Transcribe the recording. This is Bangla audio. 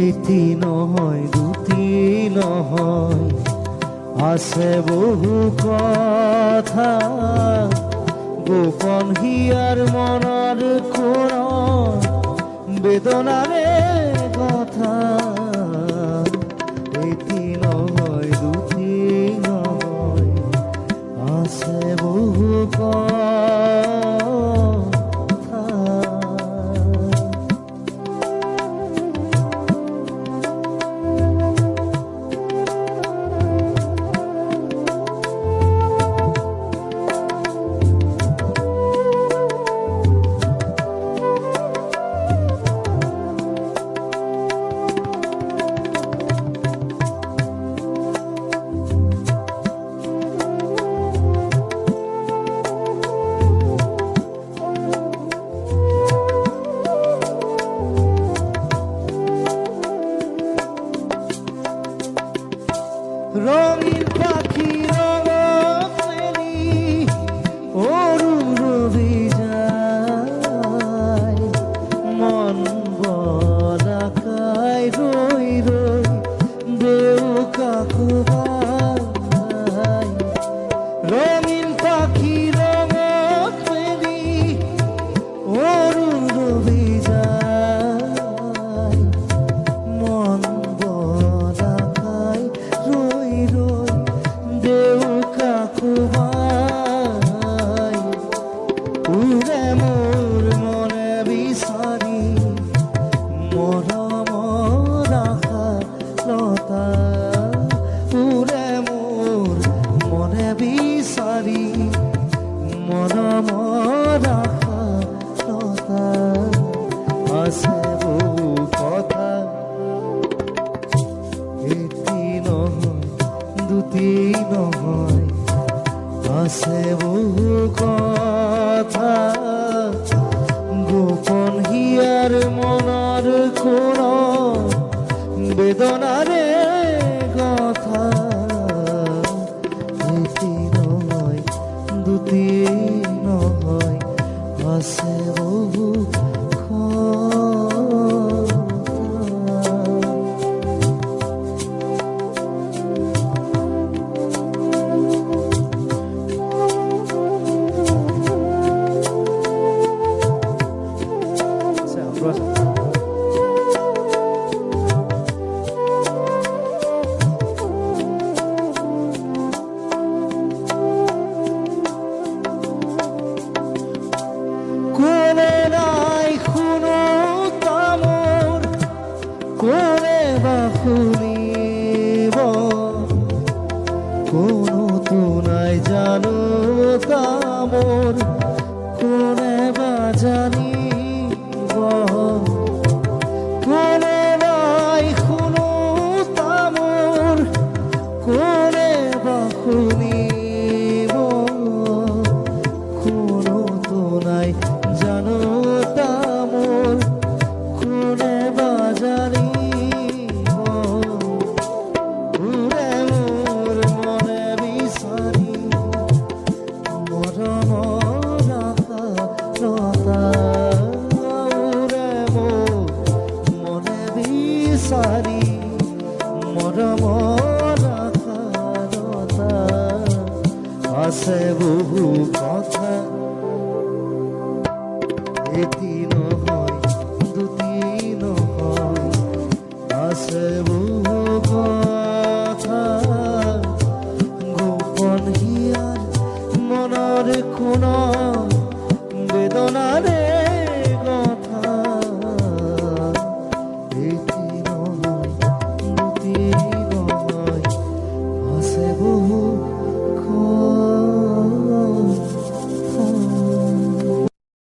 এটি নহয় দুটি নহয় আছে বহু কথা গোপন হিয়ার মনার কোন বেদনাৰে কথা। Romeo অতি নহয় আছে বহু কথা, গোপন হিয়ার মনার কোন বেদনারে কথা। এটি নহয় দুটি নহয় আছে বহু তুনাই জানো কামর কোনে বাজানো আছে বহু কথা। এটি নহয় দুটি নহয় আছে বহু কথা। গোপন হিয়ার